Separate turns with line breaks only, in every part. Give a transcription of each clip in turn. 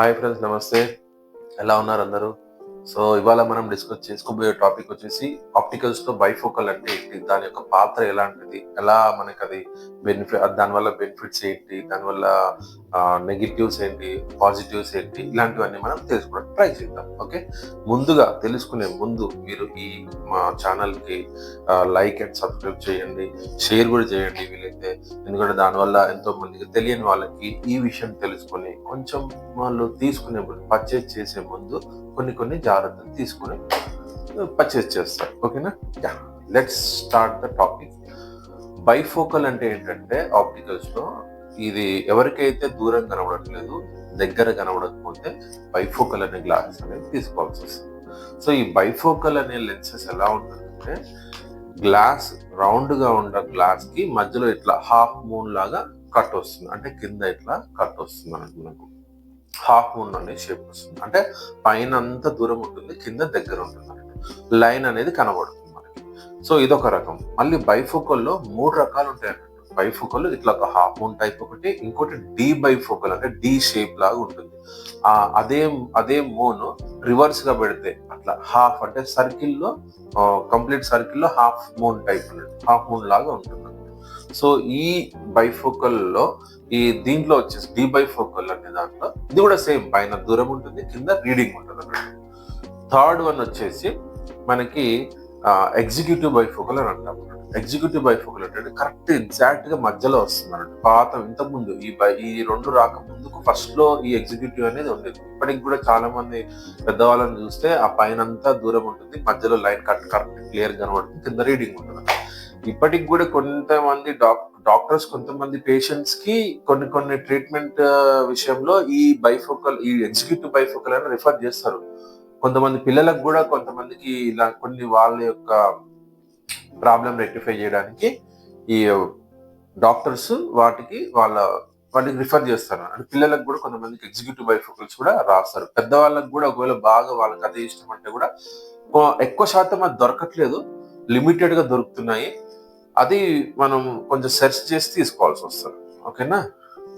Hi friends నమస్తే. ఎలా ఉన్నారు అందరూ? సో ఇవాళ మనం డిస్కస్ చేసుకోబోయే టాపిక్ వచ్చేసి ఆప్టికల్స్తో బైఫోకల్ అంటే ఏంటి? దాని యొక్క పాత్ర ఎలాంటిది? ఎలా మనకి అది బెనిఫిట్ దానివల్ల బెనిఫిట్స్ ఏంటి? దానివల్ల నెగిటివ్స్ ఏంటి పాజిటివ్స్ ఏంటి ఇలాంటివన్నీ మనం తెలుసుకోవడానికి ట్రై చేద్దాం ఓకే? ముందుగా తెలుసుకునే ముందు మీరు ఈ మా ఛానల్కి లైక్ అండ్ సబ్స్క్రైబ్ చేయండి షేర్ కూడా చేయండి వీలైతే. ఎందుకంటే దానివల్ల ఎంతో మందికి తెలియని వాళ్ళకి ఈ విషయం తెలుసుకొని కొంచెం వాళ్ళు తీసుకునే ముందు పర్చేజ్ చేసే ముందు కొన్ని కొన్ని జాగ్రత్తలు తీసుకుని పర్చేజ్ చేస్తారు ఓకేనా? Yeah let's start the topic bifocal అంటే ఏంటంటే ఆప్టికల్స్లో ఇది ఎవరికైతే దూరం కనబడట్లేదు దగ్గర కనబడకపోతే బైఫోకల్ అనే గ్లాసెస్ అనేది తీసుకోవాల్సి వస్తుంది. సో ఈ బైఫోకల్ అనే లెన్సెస్ ఎలా ఉంటుందంటే గ్లాస్ రౌండ్గా ఉన్న గ్లాస్కి మధ్యలో ఇట్లా హాఫ్ మూన్ లాగా కట్ వస్తుంది. అంటే కింద ఇట్లా కట్ వస్తుంది అన్నట్టు మనకు. హాఫ్ మూన్ అనే షేప్ వస్తుంది. అంటే పైన అంత దూరం ఉంటుంది కింద దగ్గర ఉంటుంది లైన్ అనేది కనబడుతుంది మనకి. సో ఇదొక రకం. మళ్ళీ బైఫోకల్లో మూడు రకాలు ఉంటాయి బైఫోకల్ ఇట్లా ఒక హాఫ్ మూన్ టైప్ ఒకటి ఇంకోటి డి బైఫోకల్ అంటే డి షేప్ లాగా ఉంటుంది. ఆ అదే అదే మూన్ రివర్స్గా పెడితే అట్లా హాఫ్ అంటే సర్కిల్లో కంప్లీట్ సర్కిల్లో half moon type half moon లాగా ఉంటుంది. సో ఈ బైఫోకల్లో ఈ దీంట్లో వచ్చేసి డి బైఫోకల్ అనే దాంట్లో ఇది కూడా సేమ్ పైన దూరం ఉంటుంది కింద రీడింగ్ ఉంటుంది అన్నమాట థర్డ్ వన్ వచ్చేసి మనకి ఎగ్జిక్యూటివ్ బైఫోకల్ అని అంటాం. ఎగ్జిక్యూటివ్ బైఫోకల్ అంటే కరెక్ట్ ఎగ్జాక్ట్గా మధ్యలో వస్తుంది పాత ఇంతకుముందు ఈ బై ఈ రెండు రాకముందుకు ఫస్ట్లో ఈ ఎగ్జిక్యూటివ్ అనేది ఉండేది. ఇప్పటికి కూడా చాలా మంది పెద్దవాళ్ళని చూస్తే ఆ పైన అంతా దూరం ఉంటుంది మధ్యలో లైన్ కట్ కరెక్ట్ క్లియర్ కనబడుతుంది కింద రీడింగ్ ఉంటుంది. ఇప్పటికి కూడా కొంతమంది డాక్ డాక్టర్స్ కొంతమంది పేషెంట్స్కి కొన్ని కొన్ని ట్రీట్మెంట్ విషయంలో ఈ బైఫోకల్ ఈ ఎగ్జిక్యూటివ్ బైఫోకల్ అని రిఫర్ చేస్తారు. కొంతమంది పిల్లలకు కూడా కొంతమందికి ఇలా కొన్ని వాళ్ళ యొక్క ప్రాబ్లం రెక్టిఫై చేయడానికి ఈ డాక్టర్స్ వాటికి వాళ్ళ వాటికి రిఫర్ చేస్తారు. అంటే పిల్లలకు కూడా కొంతమందికి ఎగ్జిక్యూటివ్ బైఫోకల్స్ కూడా రాస్తారు. పెద్దవాళ్ళకి కూడా ఒకవేళ బాగా వాళ్ళకి అదే ఇష్టం అంటే కూడా ఎక్కువ శాతం అది దొరకట్లేదు. లిమిటెడ్గా దొరుకుతున్నాయి. అది మనం కొంచెం సెర్చ్ చేసి తీసుకోవాల్సి వస్తుంది. ఓకేనా?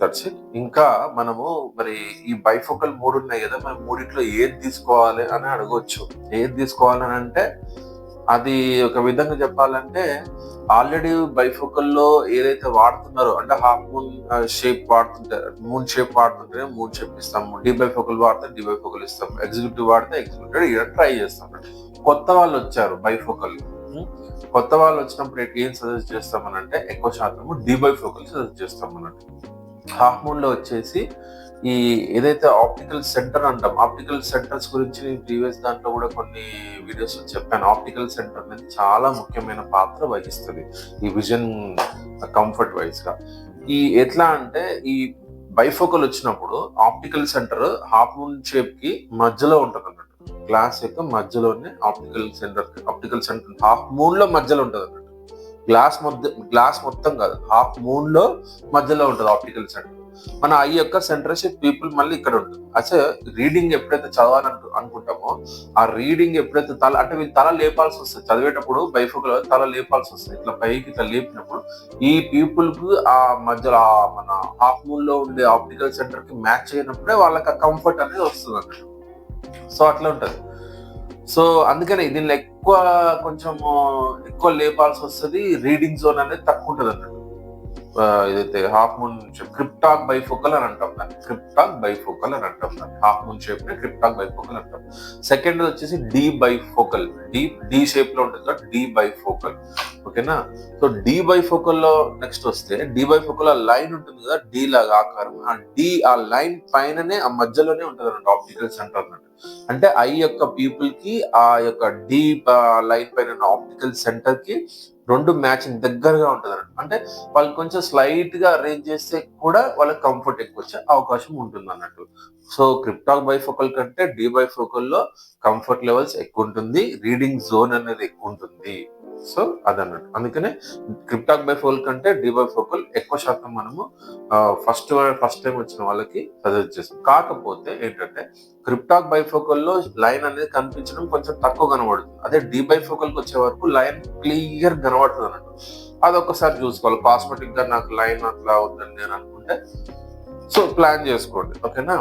దట్స్ ఇట్ ఇంకా మనము మరి ఈ బైఫోకల్ మూడు ఉన్నాయి కదా మనం మూడిట్లో ఏది తీసుకోవాలి అని అడగవచ్చు ఏది తీసుకోవాలని అంటే అది ఒక విధంగా చెప్పాలంటే ఆల్రెడీ బైఫోకల్లో ఏదైతే వాడుతున్నారో అంటే హాఫ్ మూన్ షేప్ వాడుతుంటే మూన్ షేప్ వాడుతుంటే మూన్ షేప్ ఇస్తాము డి బైఫోకల్ వాడితే డి బైఫోకల్ ఇస్తాం. ఎగ్జిక్యూటివ్ వాడితే ఎగ్జిక్యూటివ్ ట్రై చేస్తాం. కొత్త వాళ్ళు వచ్చారు బైఫోకల్ కొత్త వాళ్ళు వచ్చినప్పుడు ఏం సజెస్ట్ చేస్తామనంటే ఎక్కువ శాతం డిబైఫోకల్ సజెస్ట్ చేస్తాం అన్నట్టు హాఫ్ మూన్లో వచ్చేసి ఈ ఏదైతే ఆప్టికల్ సెంటర్ అంటాం ఆప్టికల్ సెంటర్స్ గురించి నేను ప్రీవియస్ దాంట్లో కూడా కొన్ని వీడియోస్ చెప్పాను. ఆప్టికల్ సెంటర్ అనేది చాలా ముఖ్యమైన పాత్ర వహిస్తుంది ఈ విజన్ కంఫర్ట్ వైజ్గా ఈ ఎట్లా అంటే ఈ బైఫోకల్ వచ్చినప్పుడు ఆప్టికల్ సెంటర్ హాఫ్ మూన్ షేప్కి మధ్యలో ఉంటుంది అన్నట్టు గ్లాస్ యొక్క మధ్యలోనే optical centre optical centre half మూన్లో మధ్యలో ఉంటుంది అన్నట్టు గ్లాస్ మధ్య గ్లాస్ మొత్తం కాదు హాఫ్ మూన్లో మధ్యలో ఉంటుంది ఆప్టికల్ సెంటర్. మన ఐ యొక్క సెంటర్షిప్ పీపుల్ మళ్ళీ ఇక్కడ ఉంటుంది. అసలు రీడింగ్ ఎప్పుడైతే చదవాలని అనుకుంటామో ఆ రీడింగ్ ఎప్పుడైతే తల అంటే వీళ్ళు తల లేపాల్సి వస్తుంది. చదివేటప్పుడు బైఫోకల్ తల లేపాల్సి వస్తుంది. ఇట్లా పైకి ఇట్లా లేపినప్పుడు ఈ పీపుల్కు ఆ మధ్యలో మన హాఫ్ మూన్లో ఉండే ఆప్టికల్ సెంటర్కి మ్యాచ్ అయినప్పుడే వాళ్ళకి ఆ కంఫర్ట్ అనేది వస్తుంది అన్నట్టు సో అట్లా ఉంటుంది. సో అందుకనే దీని లైక్ ఎక్కువ కొంచెం ఎక్కువ లేపాల్సి వస్తుంది రీడింగ్ జోన్ అనేది తక్కువ ఉంటుంది అన్నట్టు ఏదైతే హాఫ్ మూన్ క్రిప్టాక్ బైఫోకల్ అని అంటాం దాన్ని. క్రిప్టాక్ బైఫోకల్ అని అంటాం దాన్ని. హాఫ్ మూన్ షేప్ని క్రిప్టాక్ బైఫోకల్ అంటాం. సెకండ్ వచ్చేసి డి బైఫోకల్ డి డి షేప్లో ఉంటుంది కదా డి బైఫోకల్ ఓకేనా సో డి బైఫోకల్లో నెక్స్ట్ వస్తే డి బైఫోకల్ ఆ లైన్ ఉంటుంది కదా డి లాగా ఆకారం. ఆ డి ఆ లైన్ పైననే ఆ మధ్యలోనే ఉంటుంది అన్నట్టు ఆప్టికల్ సెంటర్ అన్నట్టు అంటే ఐ యొక్క పీపుల్కి ఆ యొక్క డి లైన్ పైన ఆప్టికల్ సెంటర్కి రెండు మ్యాచింగ్ దగ్గరగా ఉంటుంది అంటే వాళ్ళు కొంచెం స్లైట్గా అరేంజ్ చేస్తే కూడా వాళ్ళకి కంఫర్ట్ ఎక్కువ వచ్చే అవకాశం ఉంటుంది అన్నట్టు సో క్రిప్టాక్ బైఫోకల్ కంటే డి బైఫోకల్లో కంఫర్ట్ లెవెల్స్ ఎక్కువ ఉంటుంది రీడింగ్ జోన్ అనేది ఎక్కువ ఉంటుంది సో అదన్నట్టు. అందుకనే క్రిప్టాక్ బై ఫోల్ కంటే డి బైఫోకల్ ఎక్కువ శాతం మనము ఫస్ట్ ఫస్ట్ టైం వచ్చిన వాళ్ళకి సజెస్ట్ చేస్తాం. కాకపోతే ఏంటంటే క్రిప్టాక్ బై ఫోకల్లో లైన్ అనేది కనిపించడం కొంచెం తక్కువ కనబడుతుంది. అదే డి బైఫోకల్ వచ్చే వరకు లైన్ క్లియర్ కనబడుతుంది అన్నట్టు. అది ఒక్కసారి చూసుకోవాలి. కాస్మెటిక్గా నాకు లైన్ అట్లా వద్దని నేను అనుకుంటే సో ప్లాన్ చేసుకోండి. ఓకేనా?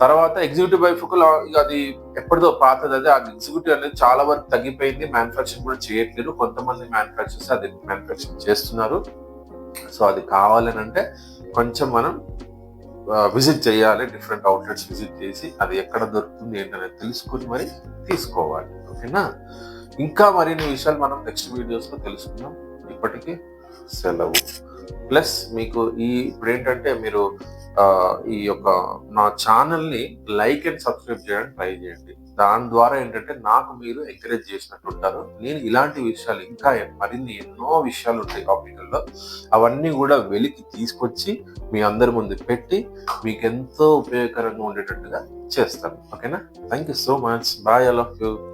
తర్వాత ఎగ్జిక్యూటివ్ బైఫోకల్ అది ఎప్పటిదో పాతది అది. అది ఎగ్జిక్యూటివ్ అనేది చాలా వరకు తగ్గిపోయింది. మ్యానుఫ్యాక్చరింగ్ కూడా చేయట్లేదు. కొంతమంది మ్యానుఫ్యాక్చర్స్ అది మ్యానుఫ్యాక్చరింగ్ చేస్తున్నారు. సో అది కావాలని అంటే కొంచెం మనం విజిట్ చేయాలి. డిఫరెంట్ అవుట్లెట్స్ విజిట్ చేసి అది ఎక్కడ దొరుకుతుంది ఏంటనేది తెలుసుకుని మరి తీసుకోవాలి. ఓకేనా ఇంకా మరిన్ని విషయాలు మనం నెక్స్ట్ వీడియోస్లో తెలుసుకుందాం. ఇప్పటికీ సెలవు. ప్లస్ మీకు ఈ ఇప్పుడు ఏంటంటే మీరు ఈ యొక్క నా ఛానల్ని లైక్ అండ్ సబ్స్క్రైబ్ చేయడానికి ట్రై చేయండి. దాని ద్వారా ఏంటంటే నాకు మీరు ఎంకరేజ్ చేసినట్టు ఉంటారు. నేను ఇలాంటి విషయాలు ఇంకా మరిన్ని ఎన్నో విషయాలు ఉంటాయి టాపికల్లో. అవన్నీ కూడా వెలికి తీసుకొచ్చి మీ అందరి ముందు పెట్టి మీకు ఎంతో ఉపయోగకరంగా ఉండేటట్టుగా చేస్తాను. ఓకేనా? Thank you so much. Bye all of you.